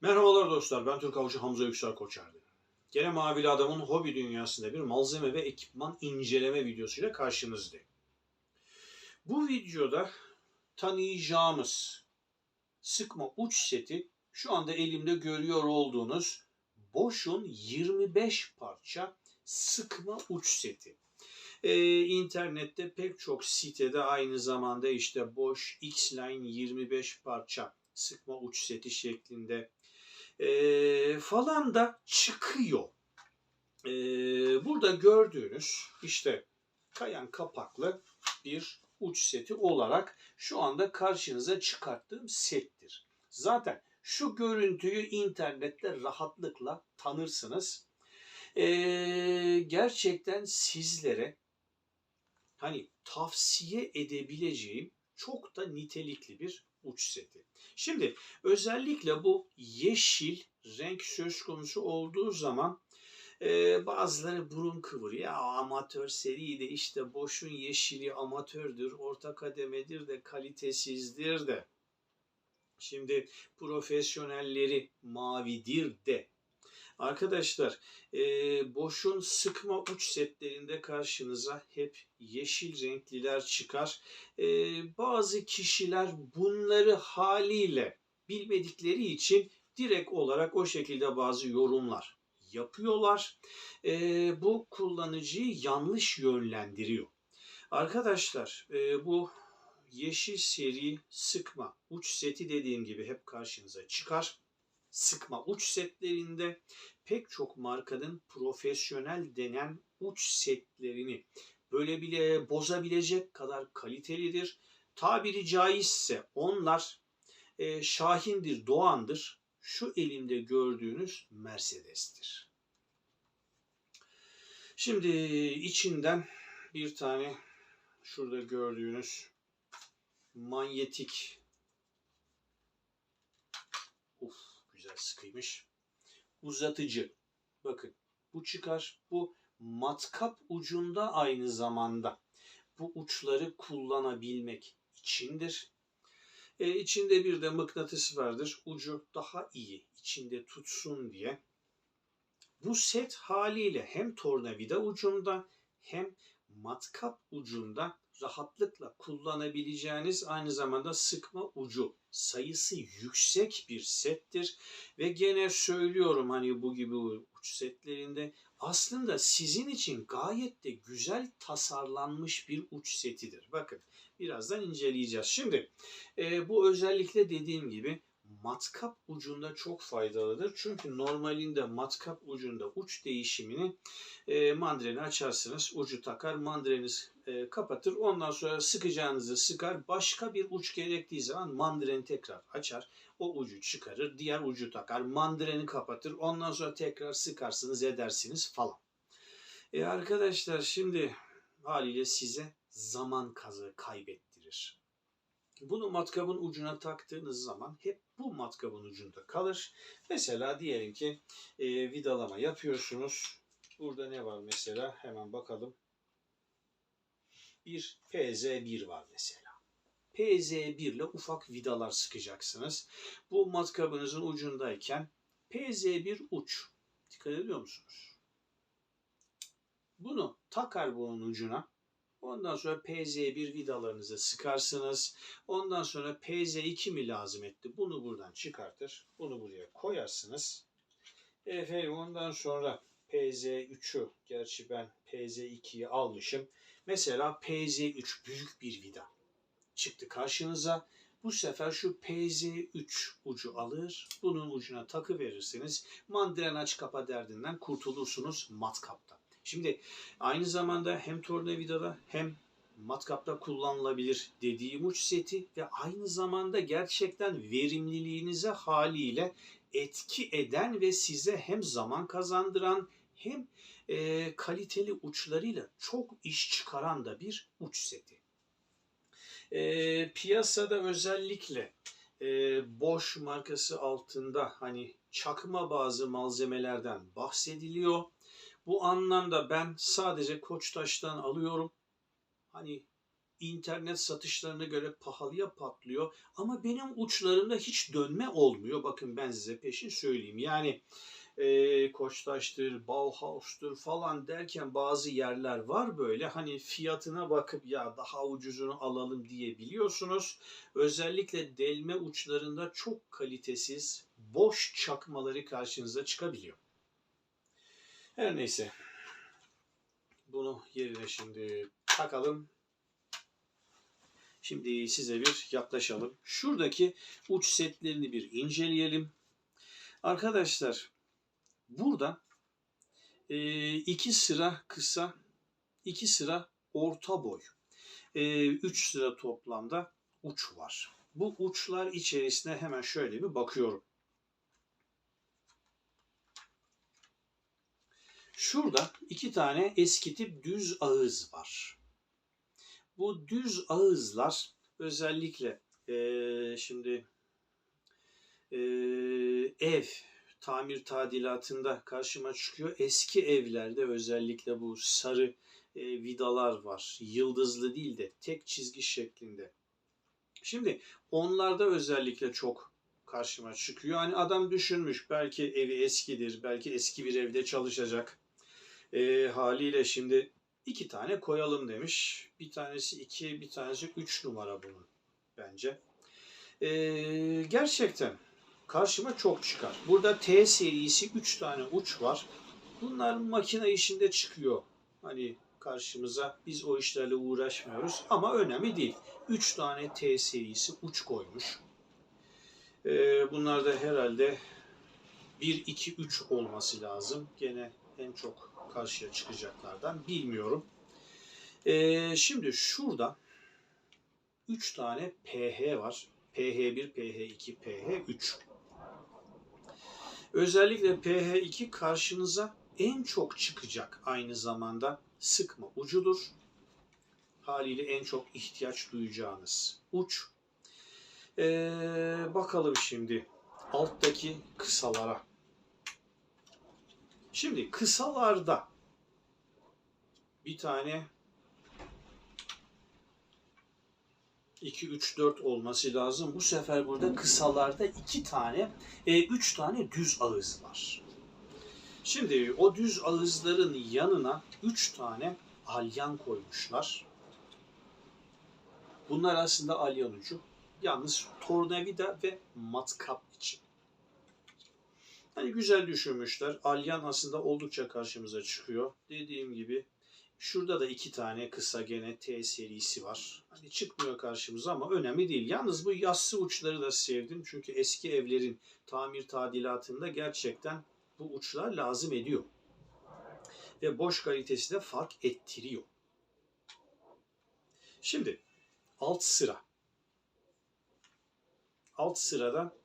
Merhabalar dostlar, ben Türk Avcı Hamza Yüksel Koçerdi. Gene Mavili Adam'ın hobi dünyasında bir malzeme ve ekipman inceleme videosuyla karşınızdayım. Bu videoda tanıyacağımız sıkma uç seti şu anda elimde görüyor olduğunuz Bosch'un 25 parça sıkma uç seti. Ee, internette pek çok sitede aynı zamanda işte Bosch X-Line 25 parça sıkma uç seti şeklinde e, falan da çıkıyor. E, burada gördüğünüz işte kayan kapaklı bir uç seti olarak şu anda karşınıza çıkarttığım settir. Zaten şu görüntüyü internette rahatlıkla tanırsınız. E, gerçekten sizlere hani tavsiye edebileceğim çok da nitelikli bir uç seti. Şimdi özellikle bu yeşil renk söz konusu olduğu zaman e, bazıları burun kıvırıyor. Ya amatör seri de işte boşun yeşili amatördür, orta kademedir de kalitesizdir de. Şimdi profesyonelleri mavidir de. Arkadaşlar e, Bosch'un sıkma uç setlerinde karşınıza hep yeşil renkliler çıkar. E, bazı kişiler bunları haliyle bilmedikleri için direkt olarak o şekilde bazı yorumlar yapıyorlar. E, bu kullanıcıyı yanlış yönlendiriyor. Arkadaşlar e, bu yeşil seri sıkma uç seti dediğim gibi hep karşınıza çıkar sıkma uç setlerinde pek çok markanın profesyonel denen uç setlerini böyle bile bozabilecek kadar kalitelidir. Tabiri caizse onlar e, Şahin'dir, Doğan'dır. Şu elimde gördüğünüz Mercedes'tir. Şimdi içinden bir tane şurada gördüğünüz manyetik güzel sıkıymış. Uzatıcı. Bakın bu çıkar. Bu matkap ucunda aynı zamanda bu uçları kullanabilmek içindir. E, içinde bir de mıknatıs vardır. Ucu daha iyi içinde tutsun diye. Bu set haliyle hem tornavida ucunda hem matkap ucunda rahatlıkla kullanabileceğiniz aynı zamanda sıkma ucu sayısı yüksek bir settir. Ve gene söylüyorum hani bu gibi uç setlerinde aslında sizin için gayet de güzel tasarlanmış bir uç setidir. Bakın birazdan inceleyeceğiz. Şimdi e, bu özellikle dediğim gibi matkap ucunda çok faydalıdır. Çünkü normalinde matkap ucunda uç değişimini e, mandreni açarsınız. Ucu takar, mandreniz e, kapatır. Ondan sonra sıkacağınızı sıkar. Başka bir uç gerektiği zaman mandreni tekrar açar. O ucu çıkarır. Diğer ucu takar. Mandreni kapatır. Ondan sonra tekrar sıkarsınız edersiniz falan. E arkadaşlar şimdi haliyle size zaman kazı kaybettirir. Bunu matkabın ucuna taktığınız zaman hep bu matkabın ucunda kalır. Mesela diyelim ki e, vidalama yapıyorsunuz. Burada ne var mesela? Hemen bakalım. Bir PZ1 var mesela. PZ1 ile ufak vidalar sıkacaksınız. Bu matkabınızın ucundayken PZ1 uç. Dikkat ediyor musunuz? Bunu takar bunun ucuna. Ondan sonra PZ1 vidalarınızı sıkarsınız. Ondan sonra PZ2 mi lazım etti? Bunu buradan çıkartır. Bunu buraya koyarsınız. Efendim ondan sonra PZ3'ü gerçi ben PZ2'yi almışım. Mesela PZ3 büyük bir vida çıktı karşınıza. Bu sefer şu PZ3 ucu alır. Bunun ucuna takı verirsiniz. Mandren aç kapa derdinden kurtulursunuz matkapta. Şimdi aynı zamanda hem tornavidada hem matkapta kullanılabilir dediğim uç seti ve aynı zamanda gerçekten verimliliğinize haliyle etki eden ve size hem zaman kazandıran hem e, kaliteli uçlarıyla çok iş çıkaran da bir uç seti. E, piyasada özellikle e, Bosch markası altında hani çakma bazı malzemelerden bahsediliyor. Bu anlamda ben sadece Koçtaş'tan alıyorum. Hani internet satışlarına göre pahalıya patlıyor ama benim uçlarımda hiç dönme olmuyor. Bakın ben size peşin söyleyeyim. Yani e, Koçtaş'tır, Bauhaus'tur falan derken bazı yerler var böyle hani fiyatına bakıp ya daha ucuzunu alalım diyebiliyorsunuz. Özellikle delme uçlarında çok kalitesiz boş çakmaları karşınıza çıkabiliyor. Her neyse. Bunu yerine şimdi takalım. Şimdi size bir yaklaşalım. Şuradaki uç setlerini bir inceleyelim. Arkadaşlar burada e, iki sıra kısa, iki sıra orta boy, e, üç sıra toplamda uç var. Bu uçlar içerisine hemen şöyle bir bakıyorum. Şurada iki tane eski tip düz ağız var. Bu düz ağızlar özellikle eee, şimdi eee, ev tamir tadilatında karşıma çıkıyor. Eski evlerde özellikle bu sarı e, vidalar var. Yıldızlı değil de tek çizgi şeklinde. Şimdi onlarda özellikle çok karşıma çıkıyor. Hani adam düşünmüş belki evi eskidir, belki eski bir evde çalışacak. E, haliyle şimdi iki tane koyalım demiş. Bir tanesi iki, bir tanesi üç numara bunun bence. E, gerçekten karşıma çok çıkar. Burada T serisi 3 tane uç var. Bunlar makine işinde çıkıyor. Hani karşımıza biz o işlerle uğraşmıyoruz ama önemli değil. 3 tane T serisi uç koymuş. Ee, bunlar da herhalde 1, 2, 3 olması lazım. Gene en çok karşıya çıkacaklardan bilmiyorum. Ee, şimdi şurada 3 tane PH var. PH1, PH2, PH3. Özellikle PH2 karşınıza en çok çıkacak aynı zamanda sıkma ucudur. Haliyle en çok ihtiyaç duyacağınız uç. Ee, bakalım şimdi alttaki kısalara. Şimdi kısalarda bir tane 2, 3, 4 olması lazım. Bu sefer burada kısalarda 2 tane, 3 tane düz ağız var. Şimdi o düz ağızların yanına 3 tane alyan koymuşlar. Bunlar aslında alyan ucu. Yalnız tornavida ve matkap için. Hani güzel düşünmüşler. Alyan aslında oldukça karşımıza çıkıyor. Dediğim gibi Şurada da iki tane kısa gene T serisi var. Hani çıkmıyor karşımıza ama önemli değil. Yalnız bu yassı uçları da sevdim. Çünkü eski evlerin tamir tadilatında gerçekten bu uçlar lazım ediyor. Ve boş kalitesi de fark ettiriyor. Şimdi alt sıra. Alt sırada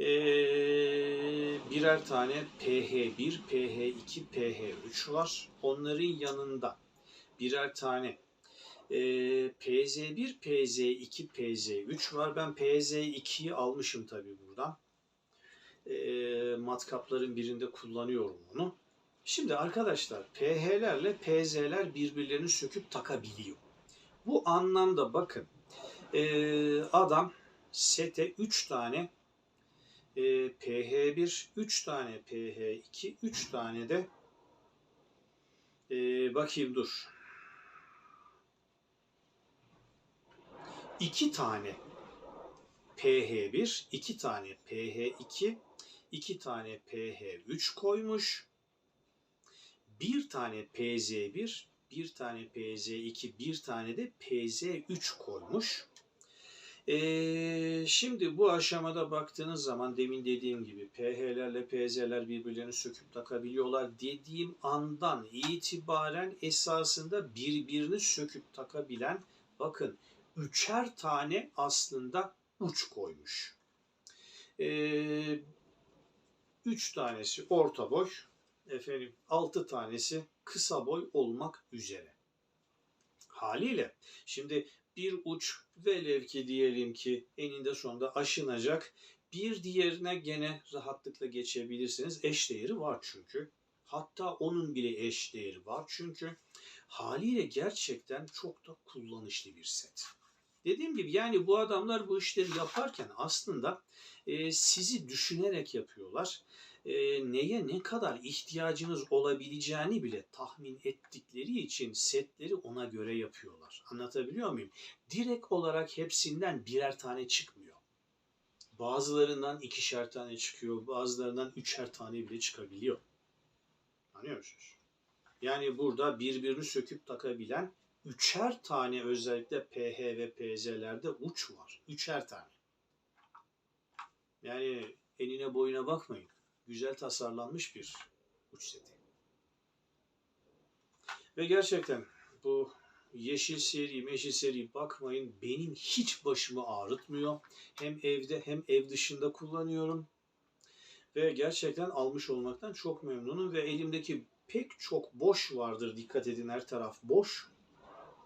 ee, birer tane PH1, PH2, PH3 var. Onların yanında birer tane e, PZ1, PZ2, PZ3 var. Ben PZ2'yi almışım tabii buradan. E, matkapların birinde kullanıyorum onu. Şimdi arkadaşlar PH'lerle PZ'ler birbirlerini söküp takabiliyor. Bu anlamda bakın e, adam sete 3 tane e, PH1, 3 tane PH2, 3 tane de e, bakayım dur 2 tane PH1, 2 tane PH2, 2 tane PH3 koymuş. Bir tane PZ1, bir tane PZ2, bir tane de PZ3 koymuş. Ee, şimdi bu aşamada baktığınız zaman demin dediğim gibi PH'lerle PZ'ler birbirlerini söküp takabiliyorlar dediğim andan itibaren esasında birbirini söküp takabilen bakın üçer tane aslında uç koymuş. Ee, üç tanesi orta boy, efendim altı tanesi kısa boy olmak üzere. Haliyle şimdi bir uç velev ki diyelim ki eninde sonunda aşınacak bir diğerine gene rahatlıkla geçebilirsiniz. Eş değeri var çünkü. Hatta onun bile eş değeri var. Çünkü haliyle gerçekten çok da kullanışlı bir set. Dediğim gibi yani bu adamlar bu işleri yaparken aslında e, sizi düşünerek yapıyorlar. E, neye ne kadar ihtiyacınız olabileceğini bile tahmin ettikleri için setleri ona göre yapıyorlar. Anlatabiliyor muyum? Direkt olarak hepsinden birer tane çıkmıyor. Bazılarından ikişer tane çıkıyor, bazılarından üçer tane bile çıkabiliyor. Anlıyor musunuz? Yani burada birbirini söküp takabilen üçer tane özellikle PH ve PZ'lerde uç var. Üçer tane. Yani enine boyuna bakmayın. Güzel tasarlanmış bir uç seti. Ve gerçekten bu yeşil seri, meşil seri bakmayın benim hiç başımı ağrıtmıyor. Hem evde hem ev dışında kullanıyorum. Ve gerçekten almış olmaktan çok memnunum ve elimdeki pek çok boş vardır. Dikkat edin her taraf boş.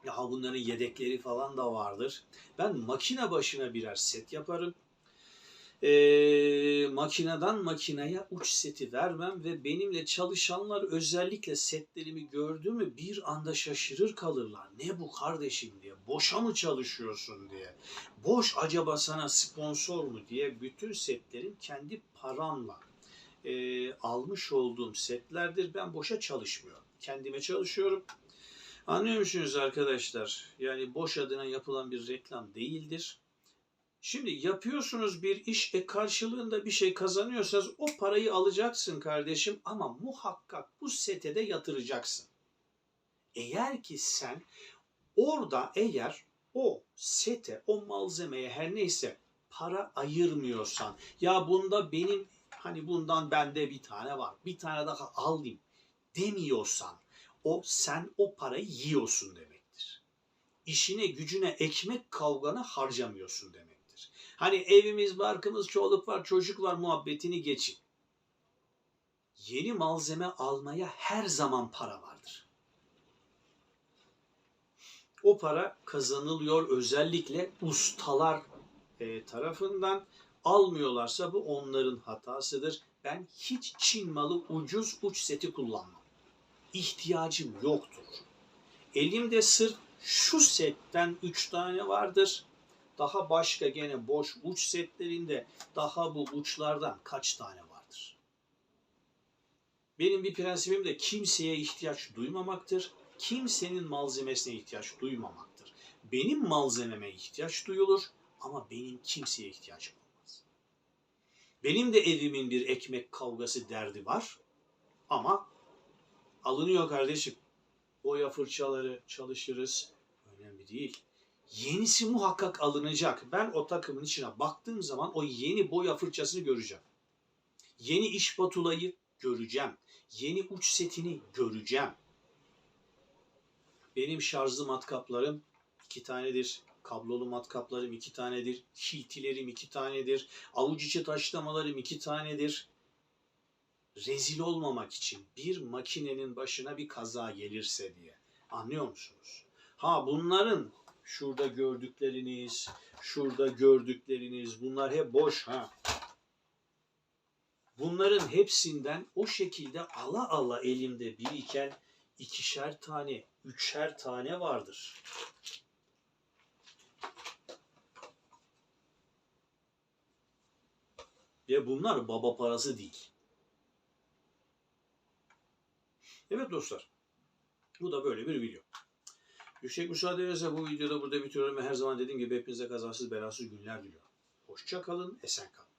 Ya bunların yedekleri falan da vardır. Ben makine başına birer set yaparım. Ee, makineden makineye uç seti vermem ve benimle çalışanlar özellikle setlerimi gördü mü bir anda şaşırır kalırlar. Ne bu kardeşim diye. Boşa mı çalışıyorsun diye. Boş acaba sana sponsor mu diye bütün setlerim kendi paramla e, almış olduğum setlerdir. Ben boşa çalışmıyorum. Kendime çalışıyorum. Anlıyor musunuz arkadaşlar? Yani boş adına yapılan bir reklam değildir. Şimdi yapıyorsunuz bir iş e karşılığında bir şey kazanıyorsanız o parayı alacaksın kardeşim ama muhakkak bu sete de yatıracaksın. Eğer ki sen orada eğer o sete, o malzemeye her neyse para ayırmıyorsan ya bunda benim hani bundan bende bir tane var bir tane daha alayım demiyorsan o sen o parayı yiyorsun demektir. İşine gücüne ekmek kavgana harcamıyorsun Hani evimiz, barkımız, çoluk var, çocuk var muhabbetini geçin. Yeni malzeme almaya her zaman para vardır. O para kazanılıyor özellikle ustalar e, tarafından. Almıyorlarsa bu onların hatasıdır. Ben hiç Çin malı ucuz uç seti kullanmam. İhtiyacım yoktur. Elimde sırf şu setten 3 tane vardır. Daha başka gene boş uç setlerinde daha bu uçlardan kaç tane vardır? Benim bir prensibim de kimseye ihtiyaç duymamaktır. Kimsenin malzemesine ihtiyaç duymamaktır. Benim malzememe ihtiyaç duyulur ama benim kimseye ihtiyacım olmaz. Benim de evimin bir ekmek kavgası derdi var ama alınıyor kardeşim. Boya fırçaları çalışırız. Önemli değil yenisi muhakkak alınacak. Ben o takımın içine baktığım zaman o yeni boya fırçasını göreceğim. Yeni iş batulayı göreceğim. Yeni uç setini göreceğim. Benim şarjlı matkaplarım iki tanedir. Kablolu matkaplarım iki tanedir. Hiltilerim iki tanedir. Avuç içi taşlamalarım iki tanedir. Rezil olmamak için bir makinenin başına bir kaza gelirse diye. Anlıyor musunuz? Ha bunların şurada gördükleriniz, şurada gördükleriniz bunlar hep boş ha. Bunların hepsinden o şekilde ala ala elimde biriken ikişer tane, üçer tane vardır. Ve bunlar baba parası değil. Evet dostlar. Bu da böyle bir video. Yüksek müsaadenizle bu videoda burada bitiriyorum ve her zaman dediğim gibi hepinize kazasız belasız günler diliyorum. Hoşça kalın, esen kalın.